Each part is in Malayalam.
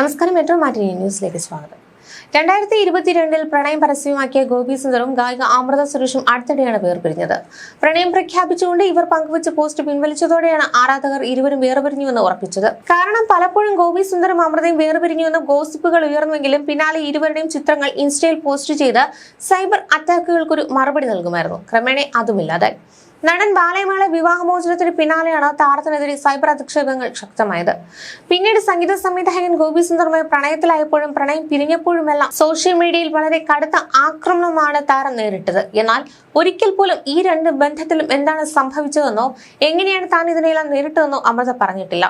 നമസ്കാരം മെട്രോ മാറ്റി ന്യൂസിലേക്ക് സ്വാഗതം. രണ്ടായിരത്തി ഇരുപത്തിരണ്ടിൽ പ്രണയം പരസ്യമാക്കിയ ഗോപി സുന്ദറും ഗായിക അമൃത സുരേഷും അടുത്തിടെയാണ് വേർപിരിഞ്ഞത്. പ്രണയം പ്രഖ്യാപിച്ചുകൊണ്ട് ഇവർ പങ്കുവച്ച പോസ്റ്റ് പിൻവലിച്ചതോടെയാണ് ആരാധകർ ഇരുവരും വേർപിരിഞ്ഞുവെന്ന് ഉറപ്പിച്ചത്. കാരണം പലപ്പോഴും ഗോപി സുന്ദറും അമൃതയും വേർപിരിഞ്ഞുവെന്ന് ഗോസിപ്പുകൾ ഉയർന്നുവെങ്കിലും പിന്നാലെ ഇരുവരുടെയും ചിത്രങ്ങൾ ഇൻസ്റ്റയിൽ പോസ്റ്റ് ചെയ്ത് സൈബർ അറ്റാക്കുകൾക്കൊരു മറുപടി നൽകുമായിരുന്നു. ക്രമേണ അതുമില്ലാതായി. നടൻ ബാലയമേള വിവാഹമോചനത്തിന് പിന്നാലെയാണ് താരത്തിനെതിരെ സൈബർ അധിക്ഷേപങ്ങൾ ശക്തമായത്. പിന്നീട് സംഗീത സംവിധായകൻ ഗോപി സുന്ദറുമായി പ്രണയത്തിലായപ്പോഴും പ്രണയം പിരിഞ്ഞപ്പോഴുമെല്ലാം സോഷ്യൽ മീഡിയയിൽ വളരെ കടുത്ത ആക്രമണമാണ് താരം നേരിട്ടത്. എന്നാൽ ഒരിക്കൽ പോലും ഈ രണ്ട് ബന്ധത്തിലും എന്താണ് സംഭവിച്ചതെന്നോ എങ്ങനെയാണ് താൻ ഇതിനെല്ലാം നേരിട്ടതെന്നോ അമൃത പറഞ്ഞിട്ടില്ല.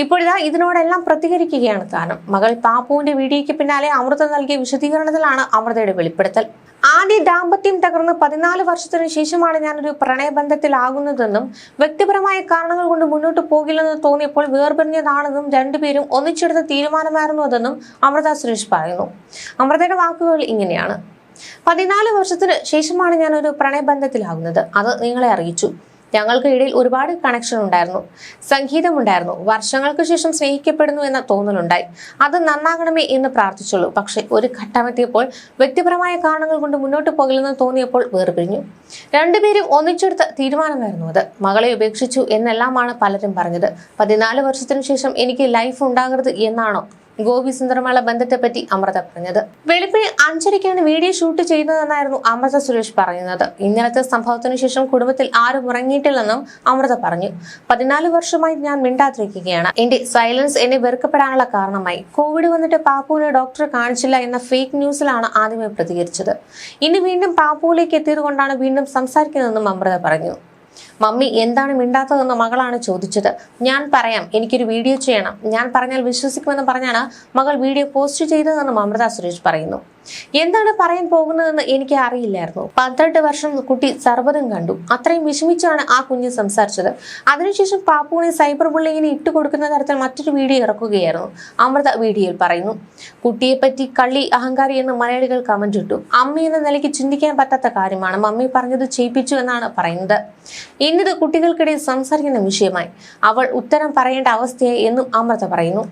ഇപ്പോഴിതാ ഇതിനോടെല്ലാം പ്രതികരിക്കുകയാണ് താനും മകൾ പാപ്പുവിന്റെ വീഡിയോയ്ക്ക് പിന്നാലെ അമൃത നൽകിയ വിശദീകരണത്തിലാണ് അമൃതയുടെ വെളിപ്പെടുത്തൽ. ആദ്യ ദാമ്പത്യം തകർന്ന് പതിനാല് വർഷത്തിനു ശേഷമാണ് ഞാനൊരു പ്രണയബന്ധത്തിലാകുന്നതെന്നും വ്യക്തിപരമായ കാരണങ്ങൾ കൊണ്ട് മുന്നോട്ട് പോകില്ലെന്ന് തോന്നിയപ്പോൾ വേർപിരിഞ്ഞതാണെന്നും രണ്ടുപേരും ഒന്നിച്ചെടുത്ത തീരുമാനമായിരുന്നു അതെന്നും അമൃത സുരേഷ് പറയുന്നു. അമൃതയുടെ വാക്കുകൾ ഇങ്ങനെയാണ്. പതിനാല് വർഷത്തിന് ശേഷമാണ് ഞാനൊരു പ്രണയബന്ധത്തിലാകുന്നത്. അത് നിങ്ങളെ അറിയിച്ചു. ഞങ്ങൾക്ക് ഇടയിൽ ഒരുപാട് കണക്ഷൻ ഉണ്ടായിരുന്നു. സംഗീതമുണ്ടായിരുന്നു വർഷങ്ങൾക്ക് ശേഷം സ്നേഹിക്കപ്പെടുന്നു എന്ന തോന്നലുണ്ടായി. അത് നന്നാകണമേ എന്ന് പ്രാർത്ഥിച്ചുള്ളൂ. പക്ഷെ ഒരു ഘട്ടമെത്തിയപ്പോൾ വ്യക്തിപരമായ കാരണങ്ങൾ കൊണ്ട് മുന്നോട്ട് പോകില്ലെന്ന് തോന്നിയപ്പോൾ വേർപിരിഞ്ഞു. രണ്ടുപേരും ഒന്നിച്ചെടുത്ത തീരുമാനമായിരുന്നു അത്. മകളെ ഉപേക്ഷിച്ചു എന്നെല്ലാമാണ് പലരും പറഞ്ഞത്. പതിനാല് വർഷത്തിനു ശേഷം എനിക്ക് ലൈഫ് ഉണ്ടാകരുത് എന്നാണോ? ഗോപി സുന്ദരമേള ബന്ധത്തെപ്പറ്റി അമൃത പറഞ്ഞത്. വെളുപ്പിന് അഞ്ചരയ്ക്കാണ് വീഡിയോ ഷൂട്ട് ചെയ്യുന്നതെന്നായിരുന്നു അമൃത സുരേഷ് പറയുന്നത്. ഇന്നലത്തെ സംഭവത്തിനു ശേഷം കുടുംബത്തിൽ ആരും ഉറങ്ങിയിട്ടില്ലെന്നും അമൃത പറഞ്ഞു. പതിനാല് വർഷമായി ഞാൻ മിണ്ടാതിരിക്കുകയാണ്. എന്റെ സൈലൻസ് എന്നെ വെറുക്കപ്പെടാനുള്ള കാരണമായി. കോവിഡ് വന്നിട്ട് പാപ്പുവിനെ ഡോക്ടറെ കാണിച്ചില്ല എന്ന ഫേക്ക് ന്യൂസിലാണ് ആദ്യമേ പ്രതികരിച്ചത്. ഇനി വീണ്ടും പാപ്പുവിലേക്ക് എത്തിയത് കൊണ്ടാണ് വീണ്ടും സംസാരിക്കുന്നതെന്നും അമൃത പറഞ്ഞു. മമ്മി എന്താണ് മിണ്ടാത്തതെന്ന് മകളാണ് ചോദിച്ചത്. ഞാൻ പറയാം എനിക്കൊരു വീഡിയോ ചെയ്യണം. ഞാൻ പറഞ്ഞാൽ വിശ്വസിക്കുമെന്ന് പറഞ്ഞാണ് മകൾ വീഡിയോ പോസ്റ്റ് ചെയ്തതെന്നും അമൃത സുരേഷ് പറയുന്നു. എന്താണ് പറയാൻ പോകുന്നതെന്ന് എനിക്ക് അറിയില്ലായിരുന്നു. പന്ത്രണ്ട് വർഷം കുട്ടി സർവതും കണ്ടു. അത്രയും വിഷമിച്ചാണ് ആ കുഞ്ഞ് സംസാരിച്ചത്. അതിനുശേഷം പാപ്പുവിനെ സൈബർ ബുള്ളിങ്ങിന് ഇട്ടുകൊടുക്കുന്ന തരത്തിൽ മറ്റൊരു വീഡിയോ ഇറക്കുകയായിരുന്നു. അമൃത വീഡിയോയിൽ പറയുന്നു കുട്ടിയെപ്പറ്റി കള്ളി അഹങ്കാരി എന്ന് മലയാളികൾ കമന്റ് ഇട്ടു. അമ്മ എന്ന നിലയ്ക്ക് ചിന്തിക്കാൻ പറ്റാത്ത കാര്യമാണ്. മമ്മി പറഞ്ഞത് ചെയ്യിപ്പിച്ചു എന്നാണ് പറയുന്നത്. ഇന്നിത് കുട്ടികൾക്കിടയിൽ സംസാരിക്കുന്ന വിഷയമായി. അവൾ ഉത്തരം പറയേണ്ട അവസ്ഥയായി എന്നും അമൃത പറയുന്നു.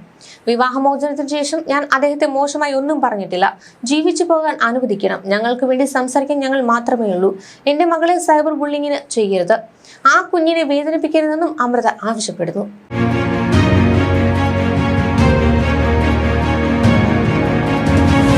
വിവാഹമോചനത്തിന് ശേഷം ഞാൻ അദ്ദേഹത്തെ മോശമായി ഒന്നും പറഞ്ഞിട്ടില്ല. ജീവിച്ചു പോകാൻ അനുവദിക്കണം. ഞങ്ങൾക്ക് വേണ്ടി സംസാരിക്കാൻ ഞങ്ങൾ മാത്രമേ ഉള്ളൂ. എന്റെ മകളെ സൈബർ ബുള്ളിങ്ങിന് ചെയ്യരുത്. ആ കുഞ്ഞിനെ വേദനിപ്പിക്കരുതെന്നും അമൃത ആവശ്യപ്പെടുന്നു.